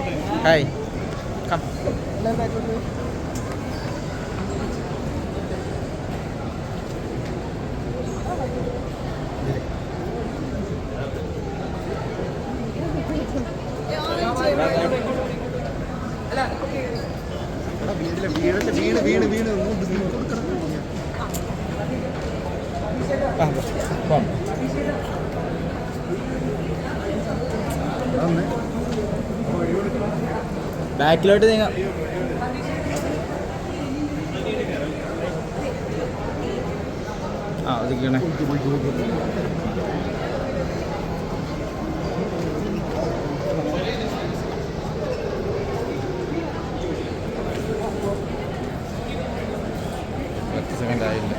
Hi come വീണ് വീണ് വീണ് വീണ് പോവാം ബാക്കിലോട്ട് നീങ്ങാം. ആ ഒതുക്കണേ സെക്കൻഡ് ആയില്ല?